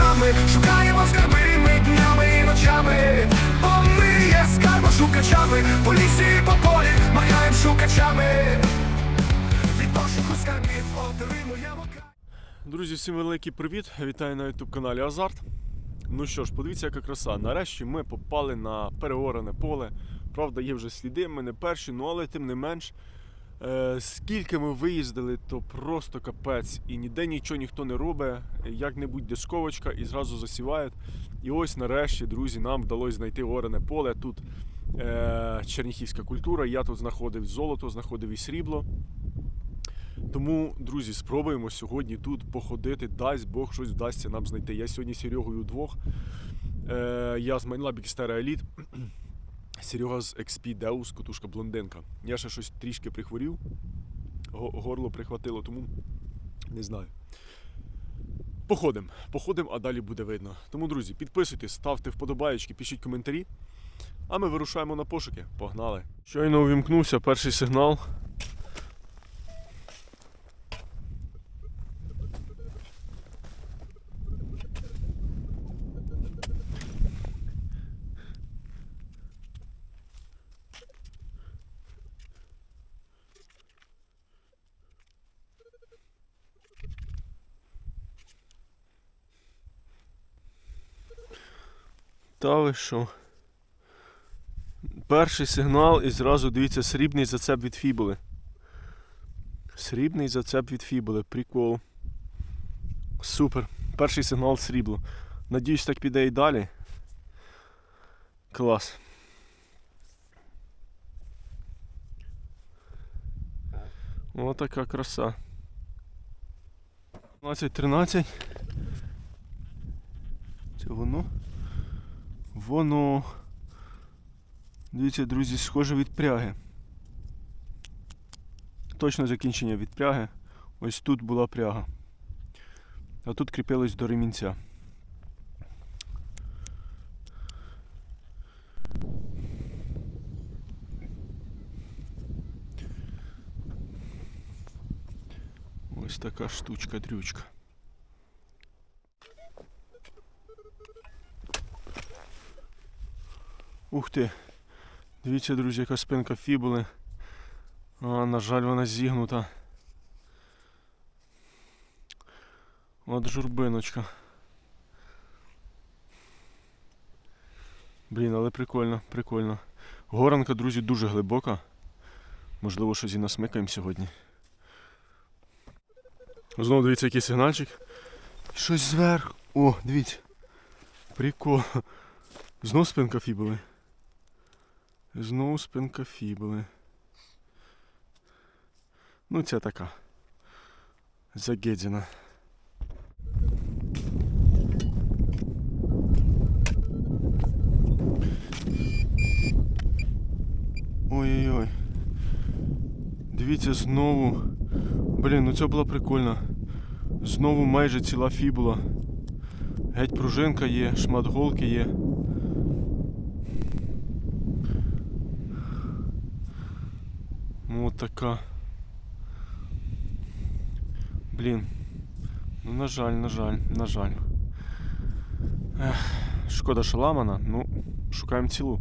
шукачами, шукаємо скарби ми днями і ночами, бо ми є скарбошукачами, по лісі і по полі махаємо шукачами. Від пошуку скарбів отримуємо. Друзі, всім великий привіт! Вітаю на youtube каналі Азарт. Ну що ж, подивіться, яка краса. Нарешті ми попали на переорене поле. Правда, є вже сліди, ми не перші, ну але тим не менш. Е, скільки ми виїздили, то просто капець. І ніде нічого ніхто не робить, як-небудь дисковочка і зразу засівають. І ось нарешті, друзі, нам вдалося знайти орене поле. Тут е, черніхівська культура. Я тут знаходив золото, знаходив і срібло. Тому, друзі, спробуємо сьогодні тут походити. Дасть Бог щось вдасться нам знайти. Я сьогодні з Серегою вдвох. Е, я з Майнлаб Xterra Elite. Серега з XP Deus, котушка блондинка. Я ще щось трішки прихворів. Горло прихватило, тому не знаю. Походимо, походимо, а далі буде видно. Тому, друзі, підписуйтесь, ставте вподобаєчки, пишіть коментарі. А ми вирушаємо на пошуки. Погнали. Щойно увімкнувся перший сигнал. Та ви що? Перший сигнал і зразу дивіться срібний зацеп від фібули. Срібний зацеп від фібули. Прикол. Супер. Перший сигнал срібло. Надіюсь, так піде і далі. Клас. О, така краса. 12-13. Це воно. Воно. Дивіться, друзі, схоже від пряги. Точно закінчення від пряги. Ось тут була пряга. А тут кріпилось до ремінця. Ось така штучка-дрючка. Ух ти! Дивіться, друзі, яка спинка фібули. А, на жаль, вона зігнута. От журбиночка. Блін, але прикольно, прикольно. Горанка, друзі, дуже глибока. Можливо, щось і насмикаємо сьогодні. Знову дивіться, який сигнальчик. Щось зверху. О, дивіться. Прикол. Знов спинка фібули. Знову спинка фібули. Ну, ця така. Загедзіна. Ой-ой-ой. Дивіться знову. Блін, ну це була прикольно. Знову майже ціла фібула. Геть пружинка є, шмат голки є. Ну от така. Блін. Ну, на жаль, на жаль, на жаль. Ех, шкода що ламана, ну, шукаємо цілу.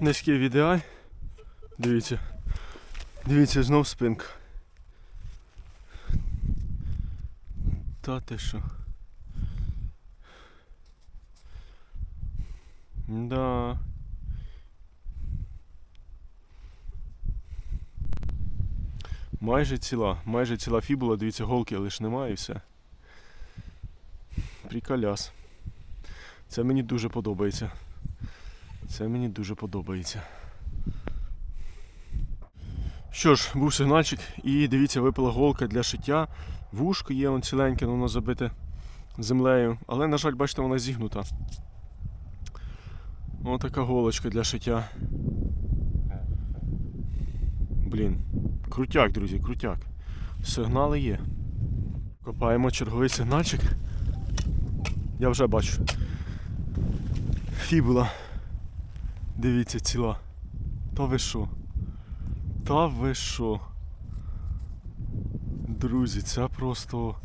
Низький відеаль. Дивіться. Дивіться, знов спинка. Та ти що? Да. Майже ціла, майже ціла фібула, дивіться, голки лише немає і все. Приколяс. Це мені дуже подобається. Це мені дуже подобається. Що ж, був сигнальчик і дивіться, випала голка для шиття. Вушко є, он ціленьке, ну, воно забите землею. Але, на жаль, бачите, вона зігнута. Ось така голочка для шиття. Блін. Крутяк, друзі, крутяк. Сигнали є. Копаємо черговий сигнальчик. Я вже бачу. Фібула. Дивіться, ціла. Та ви що? Та ви що? Друзі, це просто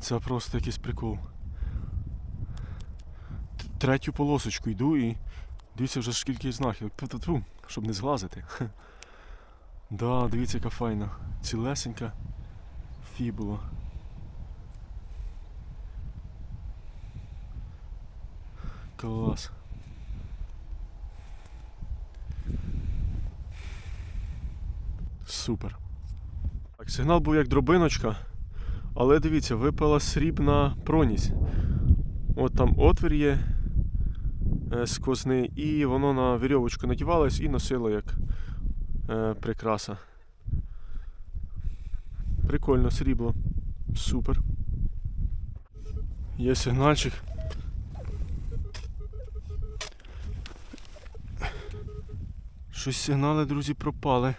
Це просто якийсь прикол. Третю полосочку йду і дивіться вже скільки. Тьфу-тьфу-тьфу, щоб не зглазити. Да, дивіться, яка файна. Цілесенька фібула. Клас. Супер. Так, сигнал був як дробиночка, але дивіться, випала срібна проність. От там отвір є е, сквозний, і воно на вірьовочку надівалось і носило як е, прикраса. Прикольно, срібло. Супер. Є сигнальчик. Щось сигнали, друзі, пропали.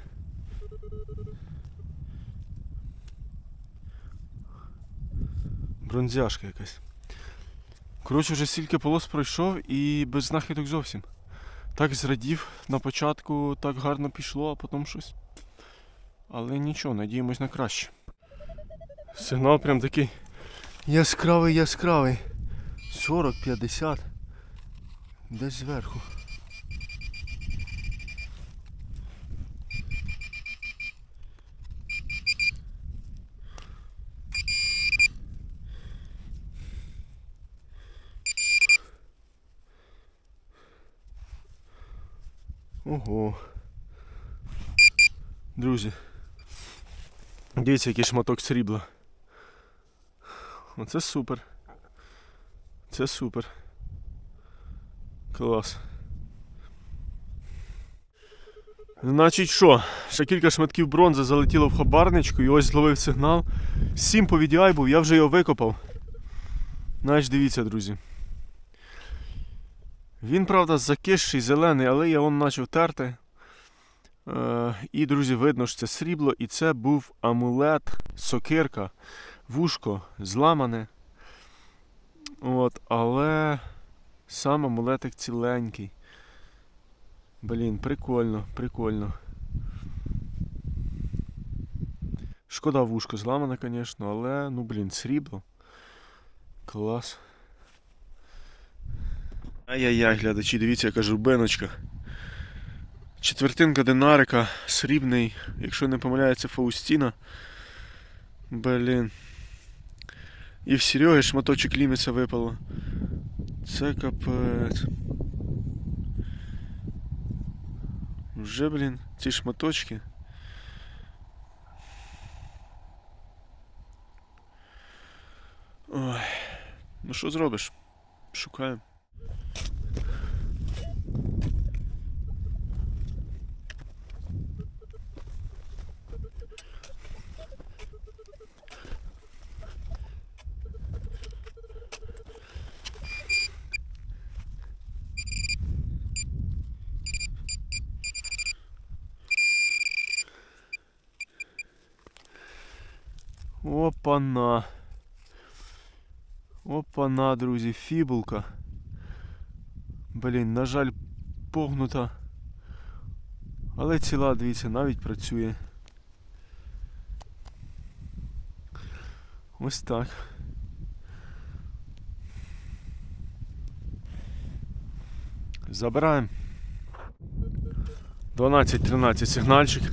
Бронзяшка якась. Коротше, вже стільки полос пройшов і без знахідок зовсім. Так зрадів на початку, так гарно пішло, а потім щось. Але нічого, надіємось на краще. Сигнал прям такий яскравий, яскравий. 40-50. Десь зверху. Ого. Друзі. Дивіться, який шматок срібла. Оце супер. Це супер. Клас. Значить що? Ще кілька шматків бронзи залетіло в хабарничку і ось зловив сигнал. Сім по VDI був, я вже його викопав. Значить, дивіться, друзі. Він, правда, закисший, зелений, але я он почав терти. Е, і, друзі, видно, що це срібло, і це був амулет, сокирка, вушко зламане. От, але сам амулетик ціленький. Блін, прикольно, прикольно. Шкода вушко зламане, звісно, але, ну блін, срібло. Клас. Ай-яй-яй, глядачі, дивіться, яка журбиночка. Четвертинка динарика, срібний, якщо не помиляється, Фаустіна. Блін. І в Сереги шматочок ліміса випало. Це капець. Вже, блін, ці шматочки. Ой. Ну що зробиш? Шукаємо. Опана. Опана, друзі, фібулка. Блін, на жаль, погнута. Але ціла, дивіться, навіть працює. Ось так. Забираємо. 12-13 сигнальчик.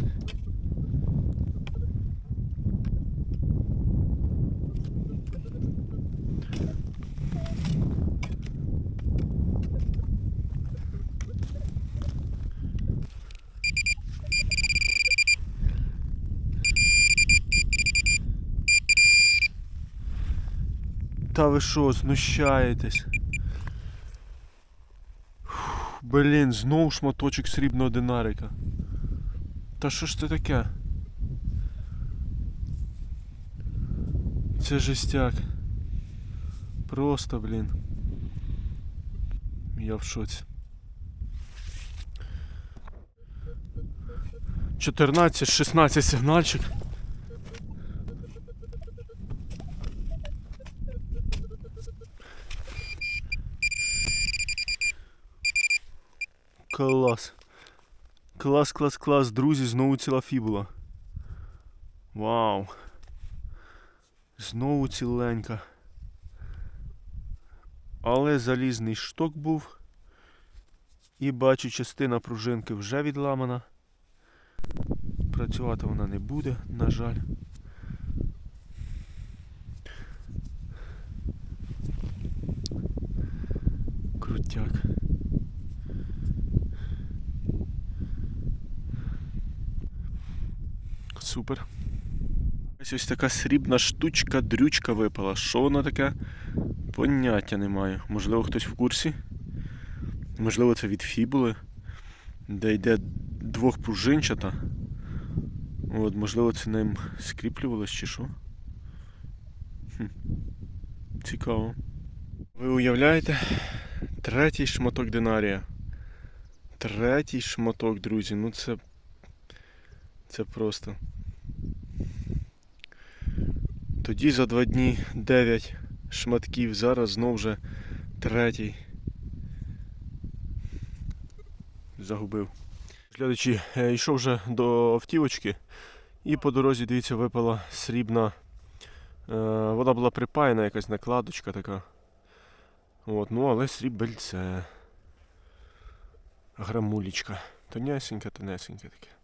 Та ви що, знущаєтесь? Блін, знов шматочок срібного динарика. Та що ж це таке? Це жестяк. Просто, блін. Я в шоці. 14-16 сигнальчик. Клас. Клас, клас, клас, друзі, знову ціла фібула. Вау. Знову ціленька. Але залізний шток був. І бачу, частина пружинки вже відламана. Працювати вона не буде, на жаль. Крутяк. Супер. Ось ось така срібна штучка, дрючка випала. Що вона таке? Поняття не маю. Можливо, хтось в курсі. Можливо, це від фібули, де йде двохпружинчата. От, можливо, це ним скріплювалось чи що. Хм. Цікаво. Ви уявляєте? Третій шматок динарія. Третій шматок, друзі. Ну це. Це просто. Тоді за два дні 9 шматків, зараз знов вже третій. Загубив. Глядачі, е, йшов вже до автівочки і по дорозі, дивіться, випала срібна. Е, вона була припаяна, якась накладочка така. От, ну але срібельце. Грамулічка. Тонесеньке, тонесеньке таке.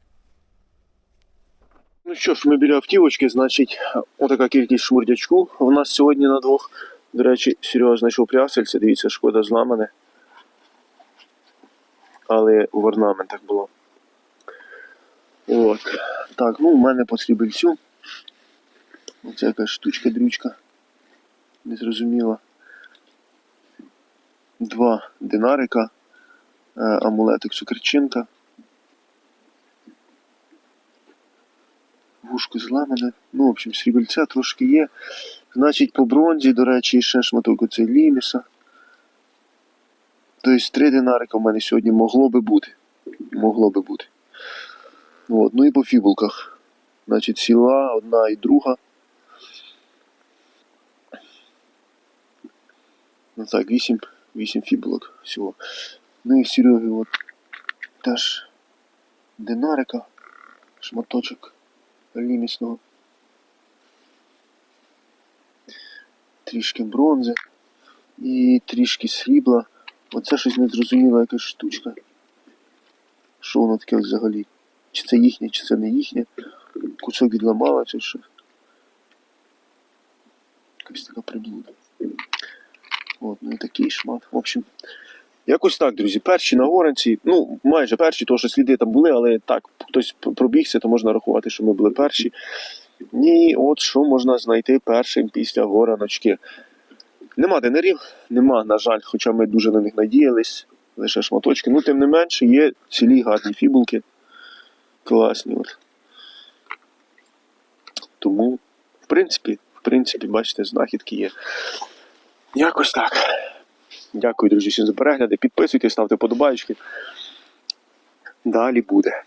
Ну що ж, ми біля автівочки, значить, отака кількість шмурдячку. У нас сьогодні на двох. До речі, Серега знайшов прясельце, дивіться, шкода зламане. Але в орнаментах було. От. Так, ну у мене по срібельцю. Оце якась штучка-дрючка. Незрозуміла. Два динарика, е, амулетик цукерчинка. Вушко зламане. Ну, в общем, срібельця трошки є. Значить, по бронзі, до речі, ще шматок оцей ліміса. Тобто три динарика в мене сьогодні могло би бути. Могло би бути. От. Ну і по фібулках. Значить, сіла одна і друга. Ну так, вісім, вісім фібулок всього. Ну і Сереги от теж динарика, шматочок лімісного. Трішки бронзи і трішки срібла. Оце щось незрозуміла якась штучка. Що воно таке взагалі? Чи це їхнє, чи це не їхнє? Кусок відламала, чи що? Якась така приблуда. От, ну і такий шмат. В общем, якось так, друзі. Перші на горанці, ну, майже перші, тому що сліди там були, але так, хтось пробігся, то можна рахувати, що ми були перші. І от що можна знайти першим після гораночки. Нема динерів, нема, на жаль, хоча ми дуже на них надіялись, лише шматочки. Ну, тим не менше, є цілі гарні фібулки. Класні. От. Тому, в принципі, в принципі, бачите, знахідки є. Якось так. Дякую, друзі, всім за перегляди. Підписуйтесь, ставте подобайки. Далі буде.